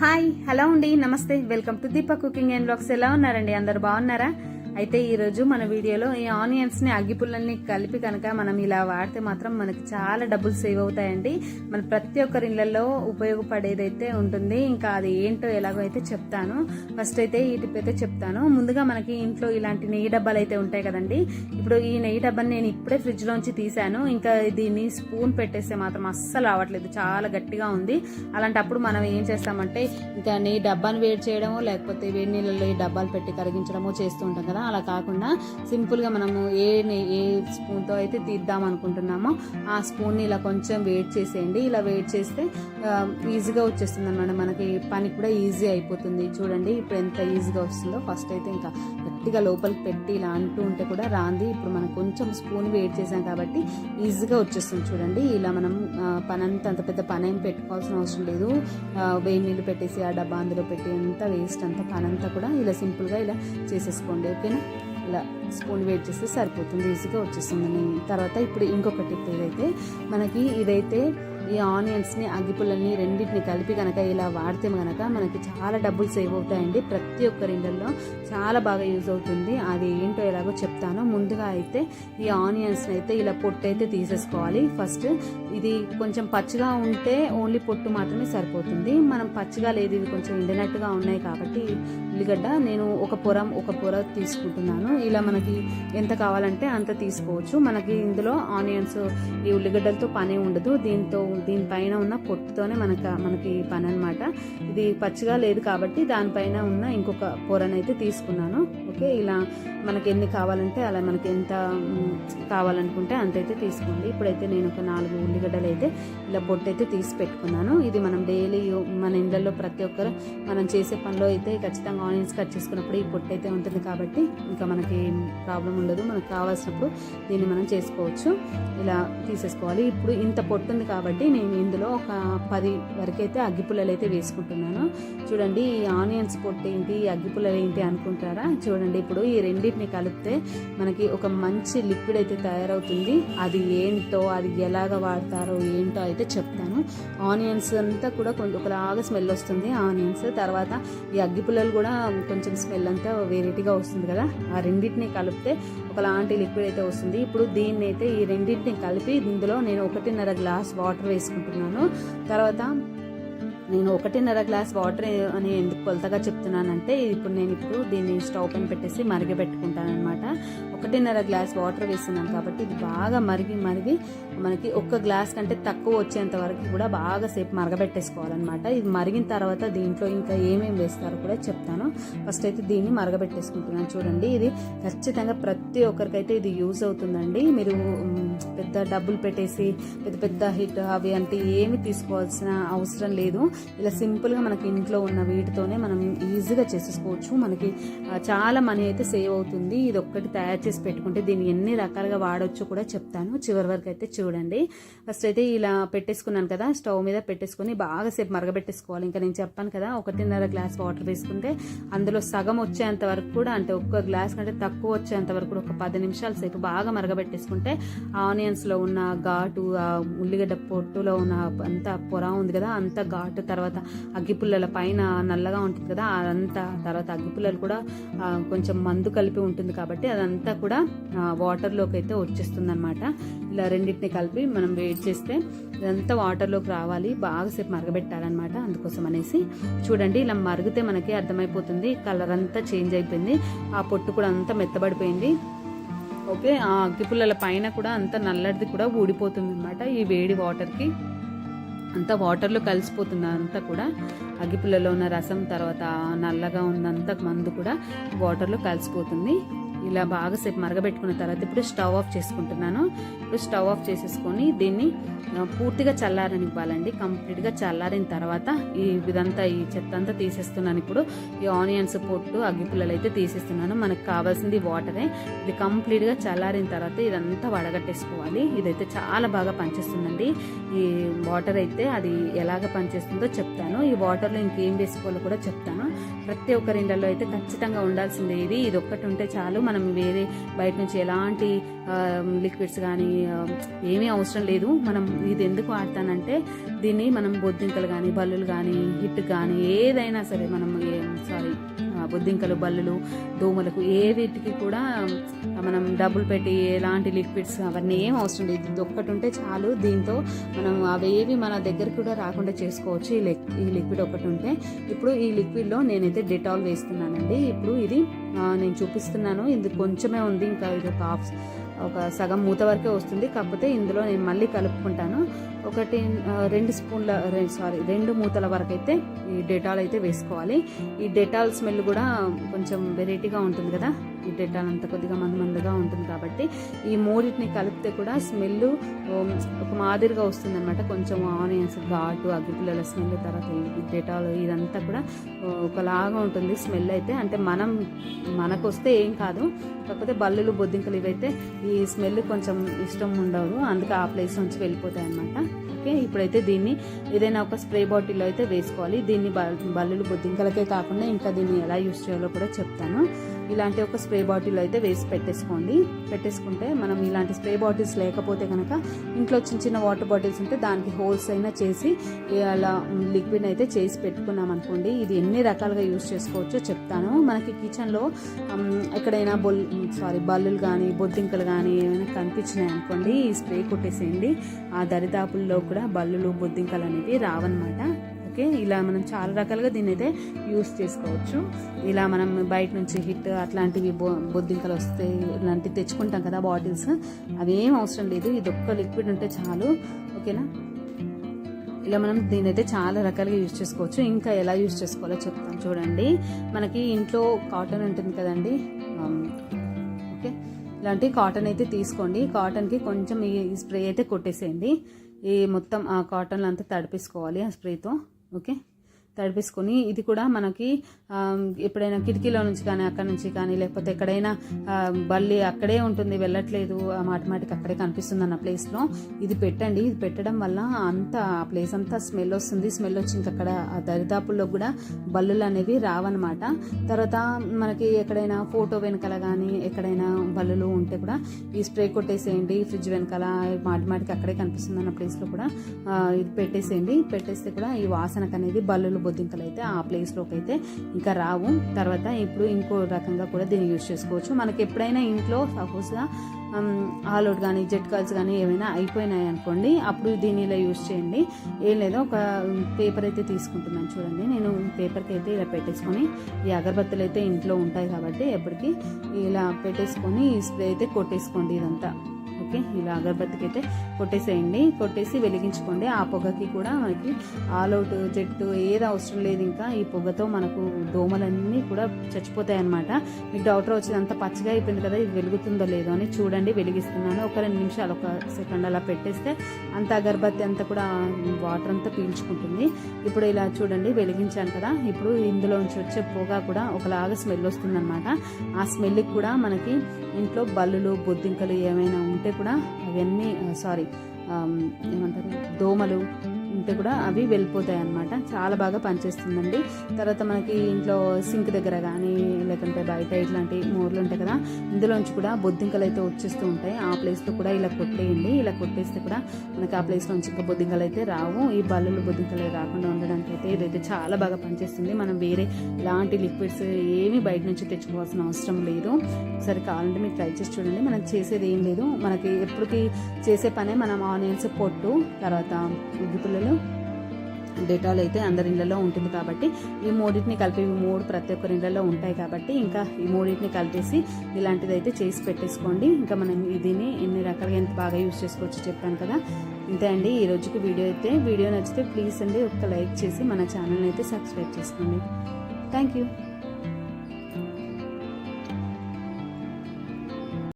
Hi hello అండి నమస్తే welcome to Deepak cooking and vlogs ఎలా ఉన్నారండి? అందరు బాగున్నారా? అయితే ఈరోజు మన వీడియోలో ఈ ఆనియన్స్ని అగ్గిపుల్లల్ని కలిపి కనుక మనం ఇలా వాడితే మాత్రం మనకి చాలా డబ్బులు సేవ్ అవుతాయండి. మన ప్రతి ఒక్కరి ఇళ్ళలో ఉపయోగపడేదైతే ఉంటుంది. ఇంకా అది ఏంటో ఎలాగో అయితే చెప్తాను. ఫస్ట్ అయితే ఈ టిప్ అయితే చెప్తాను. ముందుగా మనకి ఇంట్లో ఇలాంటి నెయ్యి డబ్బాలు అయితే ఉంటాయి కదండి. ఇప్పుడు ఈ నెయ్యి డబ్బాని నేను ఇప్పుడే ఫ్రిడ్జ్ లోంచి తీసాను ఇంకా దీన్ని స్పూన్ పెట్టేస్తే మాత్రం అస్సలు రావట్లేదు. చాలా గట్టిగా ఉంది. అలాంటప్పుడు మనం ఏం చేస్తామంటే ఇంకా నెయ్యి డబ్బాను వేడి చేయడమో లేకపోతే వేడి నీళ్ళలో ఈ డబ్బాలు పెట్టి కరిగించడమో చేస్తూ ఉంటాం కదా. అలా కాకుండా సింపుల్గా మనము ఏ ఏ స్పూన్తో అయితే తీద్దాం అనుకుంటున్నామో ఆ స్పూన్ని ఇలా కొంచెం వెయిట్ చేసేయండి. ఇలా వెయిట్ చేస్తే ఈజీగా వచ్చేస్తుంది అనమాట మనకి పని కూడా ఈజీ అయిపోతుంది. చూడండి ఇప్పుడు ఎంత ఈజీగా వస్తుందో. ఫస్ట్ అయితే ఇంకా గట్టిగా లోపలికి పెట్టి ఇలా అంటూ ఉంటే కూడా రాంది. ఇప్పుడు మనం కొంచెం స్పూన్ వేడి చేసాం కాబట్టి ఈజీగా వచ్చేస్తుంది చూడండి. ఇలా మనం పనంతా అంత పెద్ద పని ఏం పెట్టుకోవాల్సిన అవసరం లేదు. వేడి నీళ్ళు పెట్టేసి ఆ డబ్బా అందులో పెట్టి అంత వేస్ట్ అంతా పనంతా కూడా ఇలా సింపుల్గా ఇలా చేసేసుకోండి. ఓకేనా? ఇలా స్పూన్ వేడి చేస్తే సరిపోతుంది ఈజీగా వచ్చేస్తుంది. తర్వాత ఇప్పుడు ఇంకొక టిప్ ఏదైతే మనకి ఇదైతే ఈ ఆనియన్స్ని అగ్గిపుల్లల్ని రెండింటిని కలిపి కనుక ఇలా వాడితే కనుక మనకి చాలా డబ్బులు సేవ్ అవుతాయండి. ప్రతి ఒక్కరి ఇళ్ళల్లో చాలా బాగా యూజ్ అవుతుంది. అది ఏంటో ఎలాగో చెప్తాను. ముందుగా అయితే ఈ ఆనియన్స్ని అయితే ఇలా పొట్టు అయితే తీసేసుకోవాలి. ఫస్ట్ ఇది కొంచెం పచ్చిగా ఉంటే ఓన్లీ పొట్టు మాత్రమే సరిపోతుంది. మనం పచ్చిగా లేదు ఇవి కొంచెం ఎండినట్టుగా ఉన్నాయి కాబట్టి ఉల్లిగడ్డ నేను ఒక పొరం ఒక పొర తీసుకుంటున్నాను. ఇలా మనకి ఎంత కావాలంటే అంత తీసుకోవచ్చు. మనకి ఇందులో ఆనియన్స్ ఈ ఉల్లిగడ్డలతో పని ఉండదు. దీంతో దీనిపైన ఉన్న పొట్టుతోనే మనకు మనకి పని అనమాట ఇది పచ్చిగా లేదు కాబట్టి దానిపైన ఉన్న ఇంకొక పొరనైతే తీసుకున్నాను. ఓకే ఇలా మనకి ఎన్ని కావాలంటే అలా మనకి ఎంత కావాలనుకుంటే అంతైతే తీసుకోండి. ఇప్పుడైతే నేను ఒక నాలుగు ఉల్లిగడ్డలు అయితే ఇలా పొట్టు అయితే తీసి పెట్టుకున్నాను. ఇది మనం డైలీ మన ఇళ్ళల్లో ప్రతి ఒక్కరు మనం చేసే పనిలో అయితే ఖచ్చితంగా ఆనియన్స్ కట్ చేసుకున్నప్పుడు ఈ పొట్టు అయితే ఉంటుంది కాబట్టి ఇంకా మనకి ప్రాబ్లం ఉండదు. మనకు కావాల్సినప్పుడు దీన్ని మనం చేసుకోవచ్చు. ఇలా తీసేసుకోవాలి. ఇప్పుడు ఇంత పొట్టు ఉంది కాబట్టి నేను ఇందులో ఒక పది వరకు అయితే అగ్గిపుల్లలు అయితే వేసుకుంటున్నాను. చూడండి ఈ ఆనియన్స్ పొట్టు ఏంటి అగ్గిపుల్లలు ఏంటి అనుకుంటారా? చూడండి ఇప్పుడు ఈ రెండింటిని కలిపితే మనకి ఒక మంచి లిక్విడ్ అయితే తయారవుతుంది. అది ఏంటో అది ఎలాగ వాడతారో ఏంటో అయితే చెప్తాను. ఆనియన్స్ అంతా కూడా కొంచెం ఒకలాగా స్మెల్ వస్తుంది. ఆనియన్స్ తర్వాత ఈ అగ్గిపుల్లలు కూడా కొంచెం స్మెల్ అంతా వెరైటీగా వస్తుంది కదా. ఆ రెండింటిని కలిపితే ఒకలాంటి లిక్విడ్ అయితే వస్తుంది. ఇప్పుడు దీన్ని అయితే ఈ రెండింటిని కలిపి ఇందులో నేను ఒకటిన్నర గ్లాస్ వాటర్ వేసుకుంటున్నాను. తర్వాత నేను ఒకటిన్నర గ్లాస్ వాటర్ అని ఎందుకు కొలతగా చెప్తున్నానంటే ఇప్పుడు నేను ఇప్పుడు దీన్ని స్టవ్ పైన పెట్టేసి మరిగబెట్టుకుంటాను అనమాట ఒకటిన్నర గ్లాస్ వాటర్ వేస్తున్నాను కాబట్టి ఇది బాగా మరిగి మరిగి మనకి ఒక్క గ్లాస్ కంటే తక్కువ వచ్చేంత వరకు కూడా బాగా సేపు మరగబెట్టేసుకోవాలన్నమాట. ఇది మరిగిన తర్వాత దీంట్లో ఇంకా ఏమేమి వేస్తారో కూడా చెప్తాను. ఫస్ట్ అయితే దీన్ని మరగబెట్టేసుకుంటున్నాను. చూడండి ఇది ఖచ్చితంగా ప్రతి ఒక్కరికైతే ఇది యూజ్ అవుతుందండి. మీరు పెద్ద డబ్బులు పెట్టేసి పెద్ద పెద్ద హిట్ అవి అంటే ఏమి తీసుకోవాల్సిన అవసరం లేదు. ఇలా సింపుల్గా మనకి ఇంట్లో ఉన్న వీటితోనే మనం ఈజీగా చేసేసుకోవచ్చు. మనకి చాలా మనీ అయితే సేవ్ అవుతుంది. ఇది ఒక్కటి తయారు చేసి పెట్టుకుంటే దీన్ని ఎన్ని రకాలుగా వాడొచ్చు కూడా చెప్తాను. చివరి వరకు అయితే చూడండి. ఫస్ట్ అయితే ఇలా పెట్టేసుకున్నాను కదా స్టవ్ మీద పెట్టేసుకొని బాగా సేపు మరగబెట్టేసుకోవాలి. ఇంకా నేను చెప్పాను కదా ఒకటిన్నర గ్లాస్ వాటర్ వేసుకుంటే అందులో సగం వచ్చేంత వరకు కూడా అంటే ఒక్క గ్లాస్ కంటే తక్కువ వచ్చేంత వరకు కూడా ఒక పది నిమిషాల సేపు బాగా మరగబెట్టేసుకుంటే ఆనియన్స్లో ఉన్న ఘాటు ఆ ఉల్లిగడ్డ పొట్టులో ఉన్న అంత పొర ఉంది కదా అంత ఘాటు తర్వాత అగ్గిపుల్లల పైన నల్లగా ఉంటుంది కదా అదంతా తర్వాత అగ్గిపుల్లలు కూడా కొంచెం మందు కలిపి ఉంటుంది కాబట్టి అదంతా కూడా వాటర్లోకి అయితే వచ్చేస్తుంది అనమాట ఇలా రెండింటిని కలిపి మనం వేడి చేస్తే ఇదంతా వాటర్లోకి రావాలి బాగా సేపు మరగబెట్టాలన్నమాట అందుకోసం అనేసి. చూడండి ఇలా మరిగితే మనకి అర్థమైపోతుంది కలర్ అంతా చేంజ్ అయిపోయింది ఆ పొట్టు కూడా అంతా మెత్తబడిపోయింది. ఓకే ఆ అగ్గిపుల్లల పైన కూడా అంత నల్లటిది కూడా ఊడిపోతుంది అనమాట ఈ వేడి వాటర్కి అంతా వాటర్లో కలిసిపోతుంది అంతా కూడా. అగ్గిపుల్లలో ఉన్న రసం తర్వాత నల్లగా ఉన్నంత మందు కూడా వాటర్లో కలిసిపోతుంది. ఇలా బాగా సేపు మరగబెట్టుకున్న తర్వాత ఇప్పుడు స్టవ్ ఆఫ్ చేసుకుంటున్నాను. ఇప్పుడు స్టవ్ ఆఫ్ చేసేసుకొని దీన్ని పూర్తిగా చల్లారనివ్వాలండి. కంప్లీట్గా చల్లారిన తర్వాత ఈ ఇదంతా ఈ చెత్త అంతా తీసేస్తున్నాను ఇప్పుడు. ఈ ఆనియన్స్ పొట్టు అగ్గిపుల్లలు అయితే తీసేస్తున్నాను. మనకు కావాల్సింది వాటరే. ఇది కంప్లీట్గా చల్లారిన తర్వాత ఇదంతా వడగట్టేసుకోవాలి. ఇదైతే చాలా బాగా పనిచేస్తుందండి. ఈ వాటర్ అయితే అది ఎలాగ పనిచేస్తుందో చెప్తాను. ఈ వాటర్లో ఇంకేం వేసుకోవాలో కూడా చెప్తాను. ప్రతి ఒక్కరి ఇళ్ళలో అయితే ఖచ్చితంగా ఉండాల్సిందే ఇది. ఇది ఒక్కటి ఉంటే చాలు. మనం మనం వేరే బయట నుంచి ఎలాంటి లిక్విడ్స్ కానీ ఏమీ అవసరం లేదు. మనం ఇది ఎందుకు వాడతానంటే దీన్ని మనం బొద్దింకలు కానీ బల్లులు కానీ హిట్ కానీ ఏదైనా సరే మనం సారీ బొద్దింకలు బల్లులు దోమలకు ఏ వీటికి కూడా మనం డబ్బులు పెట్టి ఎలాంటి లిక్విడ్స్ అవన్నీ ఏం అవసరం లేదు. ఇది ఒక్కటి ఉంటే చాలు. దీంతో మనం అవేవి మన దగ్గర కూడా రాకుండా చేసుకోవచ్చు. ఈ లిక్ ఈ లిక్విడ్ ఒకటి ఉంటే. ఇప్పుడు ఈ లిక్విడ్లో నేనైతే డెటాల్ వేస్తున్నానండి. ఇప్పుడు ఇది నేను చూపిస్తున్నాను. ఇది కొంచెమే ఉంది. ఇంకా ఇది ఒక హాఫ్ ఒక సగం మూత వరకే వస్తుంది. కాకపోతే ఇందులో నేను మళ్ళీ కలుపుకుంటాను. ఒకటి రెండు స్పూన్ల సారీ రెండు మూతల వరకు అయితే ఈ డెటాల్ అయితే వేసుకోవాలి. ఈ డెటాల్ స్మెల్ కూడా కొంచెం వెరైటీగా ఉంటుంది కదా. ఈ డెటాల్ అంత కొద్దిగా మందు మందుగా ఉంటుంది కాబట్టి ఈ మూడింటిని కలిపితే కూడా స్మెల్ ఒక మాదిరిగా వస్తుంది అనమాట కొంచెం ఆనియన్స్ ఘాటు అగ్గిపుల్లల స్మెల్ తర్వాత ఈ డెటాల్ ఇదంతా కూడా ఒకలాగా ఉంటుంది స్మెల్ అయితే. అంటే మనం మనకు వస్తే ఏం కాదు. కాకపోతే బల్లులు బొద్దింకలు ఇవైతే ఈ స్మెల్ కొంచెం ఇష్టం ఉండవు. అందుకే ఆ ప్లేస్ నుంచి వెళ్ళిపోతాయి అనమాట ఓకే ఇప్పుడైతే దీన్ని ఏదైనా ఒక స్ప్రే బాటిల్లో అయితే వేసుకోవాలి. దీన్ని బల్లులు బొద్దింకలకే కాకుండా ఇంకా దీన్ని ఎలా యూస్ చేయాలో కూడా చెప్తాను. ఇలాంటి ఒక స్ప్రే బాటిల్ అయితే వేసి పెట్టేసుకోండి. పెట్టేసుకుంటే మనం ఇలాంటి స్ప్రే బాటిల్స్ లేకపోతే కనుక ఇంట్లో చిన్న చిన్న వాటర్ బాటిల్స్ ఉంటే దానికి హోల్స్ అయినా చేసి అలా లిక్విడ్ అయితే చేసి పెట్టుకున్నాం అనుకోండి ఇది ఎన్ని రకాలుగా యూస్ చేసుకోవచ్చో చెప్తాను. మనకి కిచెన్లో ఎక్కడైనా బొల్ సారీ బల్లులు కానీ బొద్దింకలు కానీ ఏమైనా కనిపించినాయి అనుకోండి ఈ స్ప్రే కొట్టేసేయండి. ఆ దరిదాపుల్లో కూడా బల్లులు బొద్దింకలు అనేవి రావన్నమాట. ఓకే? ఇలా మనం చాలా రకాలుగా దీన్ని అయితే యూస్ చేసుకోవచ్చు. ఇలా మనం బయట నుంచి హిట్ అట్లాంటివి బొ బొద్దింకలు వస్తే ఇలాంటివి తెచ్చుకుంటాం కదా బాటిల్స్ అవేం అవసరం లేదు. ఇది ఒక్క లిక్విడ్ ఉంటే చాలు. ఓకేనా? ఇలా మనం దీని అయితే చాలా రకాలుగా యూజ్ చేసుకోవచ్చు. ఇంకా ఎలా యూజ్ చేసుకోవాలో చెప్తాను చూడండి. మనకి ఇంట్లో కాటన్ ఉంటుంది కదండి. ఓకే? ఇలాంటి కాటన్ అయితే తీసుకోండి. కాటన్కి కొంచెం ఈ స్ప్రే అయితే కొట్టేసేయండి. ఈ మొత్తం ఆ కాటన్ అంతా తడిపేసుకోవాలి ఆ స్ప్రేతో ఓకే తడిపేసుకొని ఇది కూడా మనకి ఎప్పుడైనా కిటికీలో నుంచి కానీ అక్కడ నుంచి కానీ లేకపోతే ఎక్కడైనా బల్లి అక్కడే ఉంటుంది వెళ్ళట్లేదు ఆ అక్కడే కనిపిస్తుంది అన్న ప్లేస్లో ఇది పెట్టండి. ఇది పెట్టడం వల్ల అంత ఆ ప్లేస్ అంతా స్మెల్ వస్తుంది. స్మెల్ వచ్చి అక్కడ ఆ దరిదాపుల్లో కూడా బల్లులు అనేవి రావన్నమాట. తర్వాత మనకి ఎక్కడైనా ఫోటో వెనకాల కానీ ఎక్కడైనా బల్లులు ఉంటే కూడా ఈ స్ప్రే కొట్టేసేయండి. ఫ్రిడ్జ్ వెనకాల మాటిమాటికి అక్కడే కనిపిస్తుంది అన్న ప్లేస్లో కూడా ఇది పెట్టేసేయండి. పెట్టేస్తే కూడా ఈ వాసనకు అనేది బల్లులు బొద్దింకలు అయితే ఆ ప్లేస్లోకి అయితే ఇంకా రావు. తర్వాత ఇప్పుడు ఇంకో రకంగా కూడా దీన్ని యూజ్ చేసుకోవచ్చు. మనకి ఎప్పుడైనా ఇంట్లో సపోజ్గా ఆల్ అవుట్ కానీ జెట్ కాల్స్ కానీ ఏమైనా అయిపోయినాయి అనుకోండి అప్పుడు దీన్ని ఇలా యూజ్ చేయండి. ఏం లేదో ఒక పేపర్ అయితే తీసుకుంటున్నాను చూడండి. నేను పేపర్కి అయితే ఇలా పెట్టేసుకొని ఈ అగరబత్తులు అయితే ఇంట్లో ఉంటాయి కాబట్టి ఎప్పటికీ ఇలా పెట్టేసుకొని ఈ స్ప్రే అయితే కొట్టేసుకోండి ఇదంతా. ఓకే ఇలా అగరబత్తికి అయితే కొట్టేసేయండి. కొట్టేసి వెలిగించుకోండి. ఆ పొగకి కూడా మనకి ఆల్ అవుట్ జెట్టు ఏది అవసరం లేదు ఇంకా. ఈ పొగతో మనకు దోమలన్నీ కూడా చచ్చిపోతాయి అనమాట మీకు డౌట్ వచ్చింది అంత పచ్చగా అయిపోయింది కదా ఇది వెలుగుతుందో లేదో అని చూడండి. వెలిగిస్తున్నాను. ఒక రెండు నిమిషాలు ఒక సెకండ్ అలా పెట్టేస్తే అంత అగరబత్తి అంతా కూడా వాటర్ అంతా పీల్చుకుంటుంది. ఇప్పుడు ఇలా చూడండి వెలిగించాను కదా. ఇప్పుడు ఇందులో నుంచి వచ్చే పొగ కూడా ఒకలాగా స్మెల్ వస్తుందన్నమాట. ఆ స్మెల్కి కూడా మనకి ఇంట్లో బల్లులు బొద్దింకలు ఏమైనా ఉంటే కూడా అవన్నీ సారీ ఏమంటారు దోమలు ఉంటే కూడా అవి వెళ్ళిపోతాయి అన్నమాట చాలా బాగా పనిచేస్తుందండి. తర్వాత మనకి ఇంట్లో సింక్ దగ్గర కానీ లేకుంటే బయట ఇట్లాంటి మూరలు ఉంటాయి కదా ఇందులోంచి కూడా బొద్దింకలు అయితే వచ్చేస్తూ ఉంటాయి. ఆ ప్లేస్లో కూడా ఇలా కొట్టేయండి. ఇలా కొట్టేస్తే కూడా మనకి ఆ ప్లేస్లోంచి ఇంకా బొద్దింకలు అయితే రావు. ఈ బల్లులు బొద్దింకలు రాకుండా ఉండడానికి అయితే ఇదైతే చాలా బాగా పనిచేస్తుంది. మనం వేరే ఇలాంటి లిక్విడ్స్ ఏమీ బయట నుంచి తెచ్చుకోవాల్సిన అవసరం లేదు. ఒకసారి కావాలంటే మీరు ట్రై చేసి చూడండి. మనం చేసేది ఏం లేదు. మనకి ఎప్పటికీ చేసే పనే మనం ఆనియన్స్ పొట్టు తర్వాత ఉగ్గిపుల్లలు డెటాల్ అయితే అందరి ఇళ్ళలో ఉంటుంది కాబట్టి ఈ మూడింటిని కలిపి ఈ మూడు ప్రతి ఒక్కరి ఇళ్ళలో ఉంటాయి కాబట్టి ఇంకా ఈ మూడింటిని కలిపేసి ఇలాంటిది అయితే చేసి పెట్టేసుకోండి. ఇంకా మనం దీన్ని ఎన్ని రకాలుగా ఎంత బాగా యూస్ చేసుకోవచ్చు చెప్పాను కదా. ఇంతే అండి ఈ రోజుకి వీడియో అయితే. వీడియో నచ్చితే ప్లీజ్ అండి ఒక లైక్ చేసి మన ఛానల్ని అయితే సబ్స్క్రైబ్ చేసుకోండి. Thank you.